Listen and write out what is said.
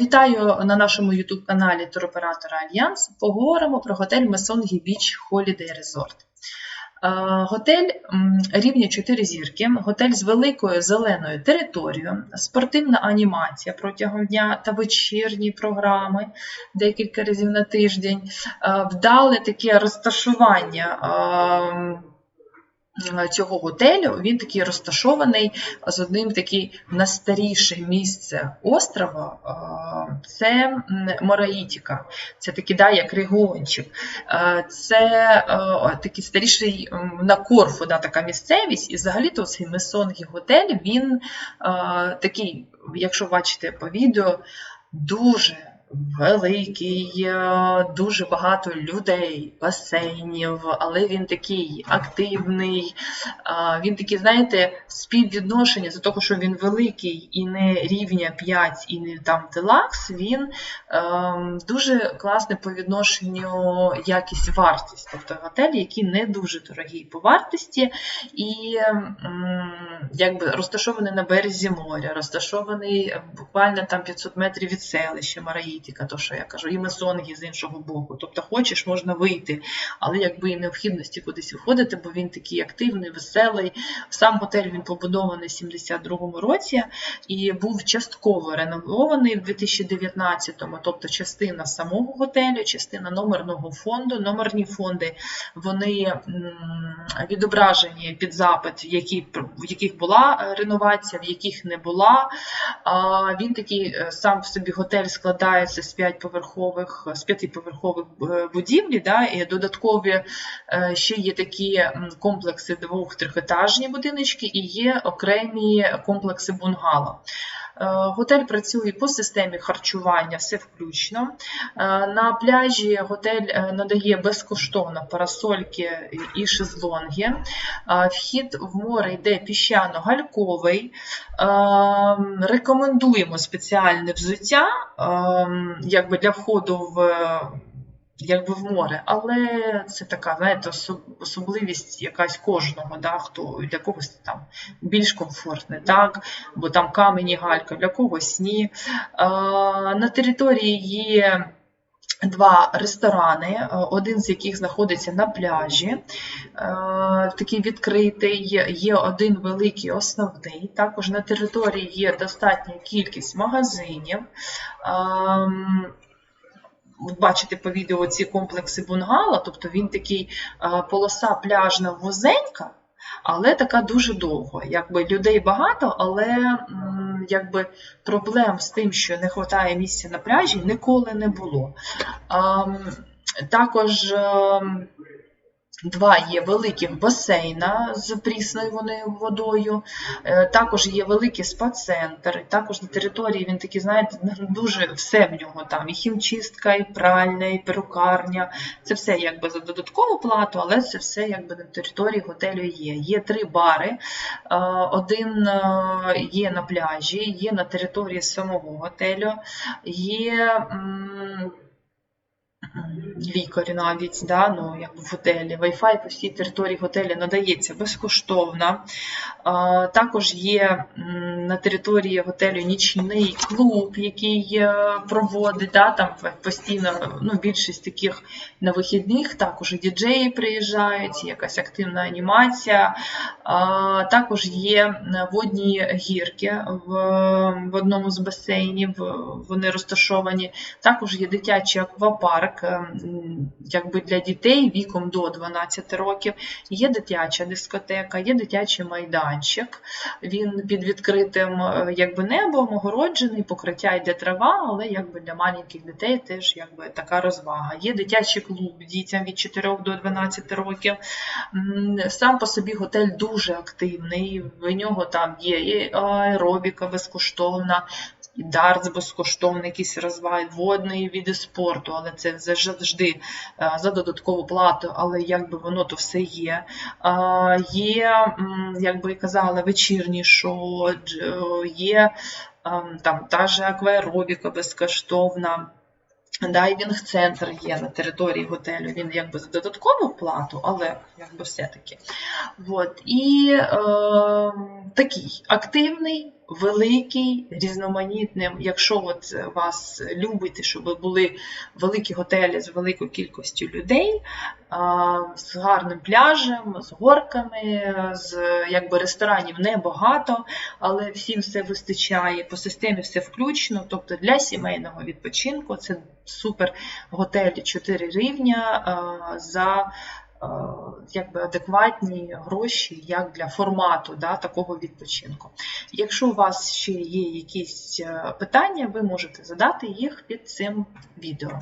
Вітаю на нашому youtube каналі туроператора Альянс. Поговоримо про готель Месонгі Біч Resort. Е, Готель рівня 4 зірки, готель з великою зеленою територією, спортивна анімація протягом дня та вечірні програми декілька разів на тиждень, е, вдале таке розташування. Е, Цього готелю він такий розташований з одним такий найстаріше місце острова це Мораїтіка. Це такий да, як регіончик. Це е, такий старіший на Корфу да, така місцевість. І взагалі-то цей Месонгі готель, він е, такий, якщо бачите по відео, дуже великий, е, дуже багато людей, басейнів, але він такий активний. Він такий, знаєте, співвідношення за того, що він великий і не рівня 5, і не там делакс, він ем, дуже класний по відношенню якість вартість. Тобто готелі, які не дуже дорогі по вартості, і м, якби розташований на березі моря, розташований буквально там 500 метрів від селища Мараїтіка, то що я кажу, і Месонгі з іншого боку. Тобто хочеш, можна вийти, але якби і необхідності кудись виходити, бо він такий активний, веселий. Сам готель він побудований в 72-му році і був частково реновований в 2019-му, тобто частина самого готелю, частина номерного фонду. Номерні фонди вони відображені під запит, які, в яких була реновація, в яких не була. Він такий е, сам в собі готель складається з п'ятиповерхових з п'ятиповерхових е, будівлі, да, і додаткові е, ще є такі комплекси двох-трьохетажні будиночки і є окремі комплекси бунгало. Е, Готель працює по системі харчування, все включно. Е, На пляжі готель е, надає безкоштовно парасольки і шезлонги. Вхід в море йде піщано-гальковий. Рекомендуємо спеціальне взуття е, якби для входу в якби в море, але це така, знаєте, особливість якась кожного, да, хто для когось там більш комфортне, так, бо там камені галька, для когось ні. А, на території є два ресторани, один з яких знаходиться на пляжі, такий відкритий, є один великий основний. Також на території є достатня кількість магазинів. Бачите по відео ці комплекси бунгала, тобто він такий е, полоса пляжна вузенька, але така дуже довга. Якби людей багато, але якби проблем з тим, що не вистачає місця на пляжі, ніколи не було. Ем, Також ем, Два є великих басейна з прісною водою, Е, також є великий спа-центр, також на території він такий, знаєте, дуже все в нього там, і хімчистка, і пральня, і перукарня. Це все якби за додаткову плату, але це все якби на території готелю є. Є три бари, Е, один е, є на пляжі, є на території самого готелю, є. Лікарі навіть, да, ну, як в готелі. Wi-Fi по всій території готелю надається безкоштовно. Також є на території готелю нічний клуб, який е, проводить, да, там постійно ну, більшість таких на вихідних, також і діджеї приїжджають, якась активна анімація. Також є водні гірки в, в одному з басейнів, вони розташовані. Також є дитячий аквапарк, якби для дітей віком до 12 років. Є дитяча дискотека, є дитячий майданчик. Він під відкритим е, якби небом, огороджений, покриття йде трава, але якби для маленьких дітей теж якби така розвага. Є дитячий клуб дітям від 4 до 12 років. Сам по собі готель дуже активний. В нього там є аеробіка безкоштовна, і дартс безкоштовний, якісь розваги, водні види спорту, але це завжди е, за додаткову плату, але якби воно то все є. Є, як би і казала, вечірні шоу, е, є там та же акваеробіка безкоштовна. Дайвінг-центр є на території готелю, він якби за додаткову плату, але якби все-таки. І е, такий активний, великий, різноманітним. Якщо от вас любите, щоб були великі готелі з великою кількістю людей, з гарним пляжем, з горками, з якби ресторанів небагато, але всім все вистачає, по системі все включено. Тобто для сімейного відпочинку це супер готель 4 рівня за якби адекватні гроші як для формату да, такого відпочинку. Якщо у вас ще є якісь е, питання, ви можете задати їх під цим відео.